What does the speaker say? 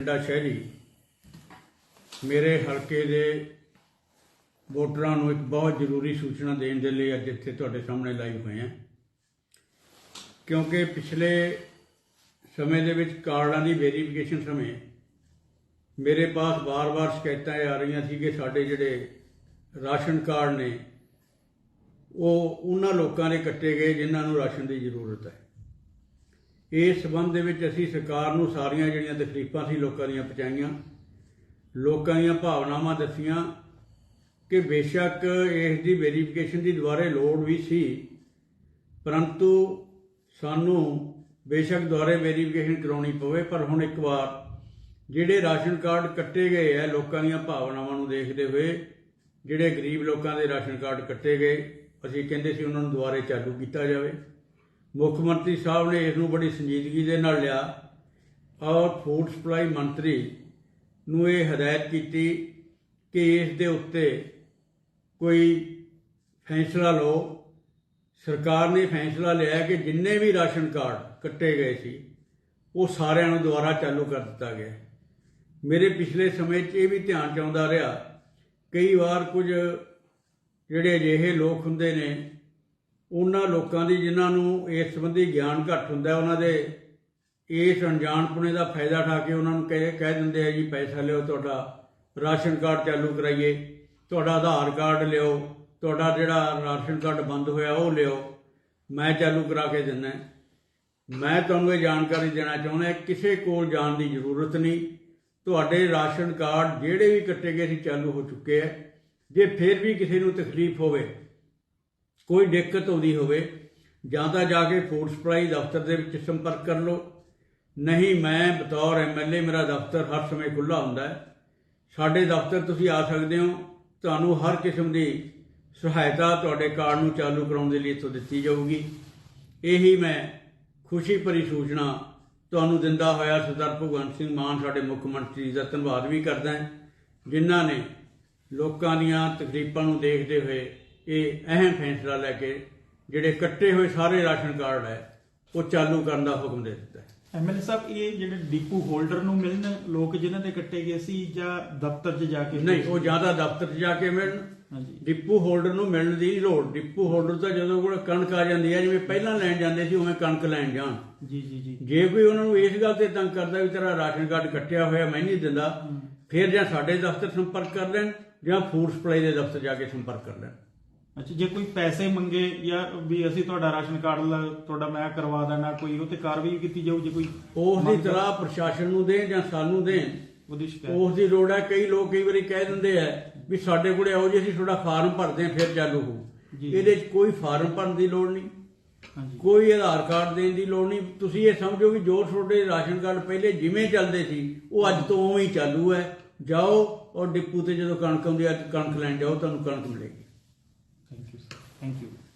ਬਠਿੰਡਾ ਸ਼ਹਿਰੀ ਮੇਰੇ ਹਲਕੇ ਦੇ ਵੋਟਰਾਂ ਨੂੰ ਇੱਕ ਬਹੁਤ ਜ਼ਰੂਰੀ ਸੂਚਨਾ ਦੇਣ ਦੇ ਲਈ ਅੱਜ ਇੱਥੇ ਤੁਹਾਡੇ ਸਾਹਮਣੇ ਲਾਈਵ ਹੋਏ ਹਾਂ। ਕਿਉਂਕਿ ਪਿਛਲੇ ਸਮੇਂ ਦੇ ਵਿੱਚ ਕਾਰਡਾਂ ਦੀ ਵੈਰੀਫਿਕੇਸ਼ਨ ਸਮੇਂ ਮੇਰੇ ਪਾਸ ਵਾਰ-ਵਾਰ ਸ਼ਿਕਾਇਤਾਂ ਇਹ ਆ ਰਹੀਆਂ ਸੀ ਕਿ ਸਾਡੇ ਜਿਹੜੇ ਰਾਸ਼ਨ ਕਾਰਡ ਨੇ, ਉਹ ਉਹਨਾਂ ਲੋਕਾਂ ਦੇ ਕੱਟੇ ਗਏ ਜਿਨ੍ਹਾਂ ਨੂੰ ਰਾਸ਼ਨ ਦੀ ਜ਼ਰੂਰਤ ਹੈ। ਇਸ ਸਬੰਧ ਦੇ ਵਿੱਚ ਅਸੀਂ ਸਰਕਾਰ ਨੂੰ ਸਾਰੀਆਂ ਜਿਹੜੀਆਂ ਤਕਲੀਫਾਂ ਸੀ ਲੋਕਾਂ ਦੀਆਂ ਪਹੁੰਚਾਈਆਂ, ਲੋਕਾਂ ਦੀਆਂ ਭਾਵਨਾਵਾਂ ਦੱਸੀਆਂ ਕਿ ਬੇਸ਼ੱਕ ਇਸ ਦੀ ਵੈਰੀਫਿਕੇਸ਼ਨ ਦੀ ਦੁਬਾਰੇ ਲੋੜ ਵੀ ਸੀ, ਪਰੰਤੂ ਸਾਨੂੰ ਬੇਸ਼ੱਕ ਦੁਬਾਰੇ ਵੈਰੀਫਿਕੇਸ਼ਨ ਕਰਾਉਣੀ ਪਵੇ, ਪਰ ਹੁਣ ਇੱਕ ਵਾਰ ਜਿਹੜੇ ਰਾਸ਼ਨ ਕਾਰਡ ਕੱਟੇ ਗਏ ਆ, ਲੋਕਾਂ ਦੀਆਂ ਭਾਵਨਾਵਾਂ ਨੂੰ ਦੇਖਦੇ ਹੋਏ ਜਿਹੜੇ ਗਰੀਬ ਲੋਕਾਂ ਦੇ ਰਾਸ਼ਨ ਕਾਰਡ ਕੱਟੇ ਗਏ, ਅਸੀਂ ਕਹਿੰਦੇ ਸੀ ਉਹਨਾਂ ਨੂੰ ਦੁਬਾਰੇ ਚਾਲੂ ਕੀਤਾ ਜਾਵੇ। ਮੁੱਖ ਮੰਤਰੀ ਸਾਹਿਬ ਨੇ ਇਸ ਨੂੰ ਬੜੀ ਸੰਜੀਦਗੀ ਦੇ ਨਾਲ ਲਿਆ ਔਰ ਫੂਡ ਸਪਲਾਈ ਮੰਤਰੀ ਨੂੰ ਇਹ ਹਦਾਇਤ ਕੀਤੀ ਕਿ ਇਸ ਦੇ ਉੱਤੇ ਕੋਈ ਫੈਸਲਾ ਲਓ। ਸਰਕਾਰ ਨੇ ਫੈਸਲਾ ਲਿਆ ਕਿ ਜਿੰਨੇ ਵੀ ਰਾਸ਼ਨ ਕਾਰਡ ਕੱਟੇ ਗਏ ਸੀ, ਉਹ ਸਾਰਿਆਂ ਨੂੰ ਦੁਬਾਰਾ ਚਾਲੂ ਕਰ ਦਿੱਤਾ ਗਿਆ। ਮੇਰੇ ਪਿਛਲੇ ਸਮੇਂ 'ਚ ਇਹ ਵੀ ਧਿਆਨ 'ਚ ਆਉਂਦਾ ਰਿਹਾ, ਕਈ ਵਾਰ ਕੁਝ ਜਿਹੜੇ ਅਜਿਹੇ ਲੋਕ ਹੁੰਦੇ ਨੇ ਉਹਨਾਂ ਲੋਕਾਂ ਦੀ ਜਿਨ੍ਹਾਂ ਨੂੰ ਇਸ ਸੰਬੰਧੀ ਗਿਆਨ ਘੱਟ ਹੁੰਦਾ, ਉਹਨਾਂ ਦੇ ਇਸ ਅਣਜਾਣਪੁਣੇ ਦਾ ਫਾਇਦਾ ਉਠਾ ਕੇ ਉਹਨਾਂ ਨੂੰ ਕਹਿ ਕਹਿ ਦਿੰਦੇ ਆ ਜੀ, ਪੈਸਾ ਲਿਓ ਤੁਹਾਡਾ, ਰਾਸ਼ਨ ਕਾਰਡ ਚਾਲੂ ਕਰਾਈਏ, ਤੁਹਾਡਾ ਆਧਾਰ ਕਾਰਡ ਲਿਓ, ਤੁਹਾਡਾ ਜਿਹੜਾ ਰਾਸ਼ਨ ਕਾਰਡ ਬੰਦ ਹੋਇਆ ਉਹ ਲਿਓ, ਮੈਂ ਚਾਲੂ ਕਰਾ ਕੇ ਦਿੰਦਾ। ਮੈਂ ਤੁਹਾਨੂੰ ਇਹ ਜਾਣਕਾਰੀ ਦੇਣਾ ਚਾਹੁੰਦਾ, ਕਿਸੇ ਕੋਲ ਜਾਣ ਦੀ ਜ਼ਰੂਰਤ ਨਹੀਂ। ਤੁਹਾਡੇ ਰਾਸ਼ਨ ਕਾਰਡ ਜਿਹੜੇ ਵੀ ਕੱਟੇ ਗਏ ਸੀ, ਚਾਲੂ ਹੋ ਚੁੱਕੇ ਹੈ ਜੇ ਫਿਰ ਵੀ ਕਿਸੇ ਨੂੰ ਤਕਲੀਫ ਹੋਵੇ ਕੋਈ ਦਿੱਕਤ ਆਉਂਦੀ ਹੋਵੇ, ਜਾਂ ਤਾਂ ਜਾ ਕੇ ਫੂਡ ਸਪਲਾਈ ਦਫ਼ਤਰ ਦੇ ਵਿੱਚ ਸੰਪਰਕ ਕਰ ਲਓ। ਨਹੀਂ, ਮੈਂ ਬਤੌਰ ਐਮਐਲਏ ਮੇਰਾ ਦਫ਼ਤਰ ਹਰ ਸਮੇਂ ਖੁੱਲਾ ਹੁੰਦਾ ਹੈ। ਸਾਡੇ ਦਫ਼ਤਰ ਤੁਸੀਂ ਆ ਸਕਦੇ ਹੋ। ਤੁਹਾਨੂੰ ਹਰ ਕਿਸਮ ਦੀ ਸਹਾਇਤਾ ਤੁਹਾਡੇ ਕਾਰਡ ਨੂੰ ਚਾਲੂ ਕਰਾਉਣ ਦੇ ਲਈ ਇੱਥੋਂ ਦਿੱਤੀ ਜਾਊਗੀ। ਇਹੀ ਮੈਂ ਖੁਸ਼ੀ ਭਰੀ ਸੂਚਨਾ ਤੁਹਾਨੂੰ ਦਿੰਦਾ ਹੋਇਆ ਸਰਦਾਰ ਭਗਵੰਤ ਸਿੰਘ ਮਾਨ, ਸਾਡੇ ਮੁੱਖ ਮੰਤਰੀ ਦਾ ਧੰਨਵਾਦ ਵੀ ਕਰਦਾ ਹਾਂ, ਜਿਨ੍ਹਾਂ ਨੇ ਲੋਕਾਂ ਦੀਆਂ ਤਕਲੀਫਾਂ ਨੂੰ ਦੇਖਦੇ ਹੋਏ ਇਹ ਅਹਿਮ ਫੈਸਲਾ ਲੈ ਕੇ ਜਿਹੜੇ ਕੱਟੇ ਹੋਏ ਸਾਰੇ ਰਾਸ਼ਨ ਕਾਰਡ ਹੈ ਉਹ ਚਾਲੂ ਕਰਨ ਦਾ ਹੁਕਮ ਦੇ ਦਿੱਤਾ ਹੈ। ਐਮਐਲਏ ਸਾਹਿਬ ਇਹ ਜਿਹੜੇ ਡੀਪੂ ਹੋਲਡਰ ਨੂੰ ਮਿਲਣ ਲੋਕ ਜਿਨ੍ਹਾਂ ਦੇ ਕੱਟੇ ਗਏ ਸੀ ਜਾਂ ਦਫ਼ਤਰ 'ਚ ਜਾ ਕੇ ਨਹੀਂ ਉਹ ਜ਼ਿਆਦਾ ਦਫ਼ਤਰ 'ਚ ਜਾ ਕੇ ਮਿਲਣ। ਹਾਂਜੀ। ਡਿਪੂ ਹੋਲਡਰ ਨੂੰ ਮਿਲਣ ਦੀ ਲੋੜ। ਡਿਪੂ ਹੋਲਡਰ ਤਾਂ ਜਦੋਂ ਕੋਲ ਕਣਕ ਆ ਜਾਂਦੀ ਹੈ ਜਿਵੇਂ ਪਹਿਲਾਂ ਲੈਣ ਜਾਂਦੇ ਸੀ ਉਵੇਂ ਕਣਕ ਲੈਣ ਜਾਣ। ਜੀ ਜੀ ਜੀ। ਜੇ ਕੋਈ ਉਹਨਾਂ ਨੂੰ ਇਸ ਗੱਲ ਤੇ ਤੰਗ ਕਰਦਾ ਵੀ ਤੇਰਾ ਰਾਸ਼ਨ ਕਾਰਡ ਕੱਟਿਆ ਹੋਇਆ ਮੈਂ ਨਹੀਂ ਦਿੰਦਾ ਫਿਰ ਜਾਂ ਸਾਡੇ ਦਫ਼ਤਰ ਸੰਪਰਕ ਕਰ ਲੈਣ ਜਾਂ ਫੂਡ ਸਪਲਾਈ ਦੇ ਦਫ਼ਤਰ ਜਾ ਕੇ ਸੰਪਰਕ ਕਰ ਲੈਣ। ਅੱਛਾ ਜੇ ਕੋਈ ਪੈਸੇ ਮੰਗੇ ਜਾਂ ਵੀ ਅਸੀਂ ਤੁਹਾਡਾ ਰਾਸ਼ਨ ਕਾਰਡ ਲ- ਤੁਹਾਡਾ ਮੈਂ ਕਰਵਾ ਦੇਣਾ ਕੋਈ ਉਹ ਤੇ ਕਾਰਵਾਈ ਕੀਤੀ ਜਾਊ ਜੇ ਕੋਈ ਉਸ ਦੀ ਤਲਾਹ ਪ੍ਰਸ਼ਾਸਨ ਨੂੰ ਦੇਣ ਜਾਂ ਸਾਨੂੰ ਦੇਣ? ਉਹਦੀ ਸ਼ਿਕਾਇਤ। ਉਸ ਦੀ ਲੋੜ ਹੈ ਕਈ ਲੋਕ ਕਈ ਵਾਰੀ ਕਹਿ ਦਿੰਦੇ ਆ ਵੀ ਸਾਡੇ ਕੋਲੇ ਆਓ ਜੀ ਅਸੀਂ ਤੁਹਾਡਾ ਫਾਰਮ ਭਰਦੇ ਹਾਂ ਫਿਰ ਚਾਲੂ ਜੀ। ਇਹਦੇ 'ਚ ਕੋਈ ਫਾਰਮ ਭਰਨ ਦੀ ਲੋੜ ਨਹੀਂ। ਹਾਂਜੀ। ਕੋਈ ਆਧਾਰ ਕਾਰਡ ਦੇਣ ਦੀ ਲੋੜ ਨਹੀਂ। ਤੁਸੀਂ ਇਹ ਸਮਝੋ ਵੀ ਜੋ ਤੁਹਾਡੇ ਰਾਸ਼ਨ ਕਾਰਡ ਪਹਿਲੇ ਜਿਵੇਂ ਚੱਲਦੇ ਸੀ ਉਹ ਅੱਜ ਤੋਂ ਉਵੇਂ ਹੀ ਚਾਲੂ ਹੈ। ਜਾਓ ਔਰ ਡਿਪੂ ਤੇ ਜਦੋਂ ਕਣਕ ਆਉਂਦੀ ਹੈ ਕਣਕ ਲੈਣ ਜਾਓ ਤੁਹਾਨੂੰ ਕਣਕ ਮਿਲੇਗੀ। Thank you.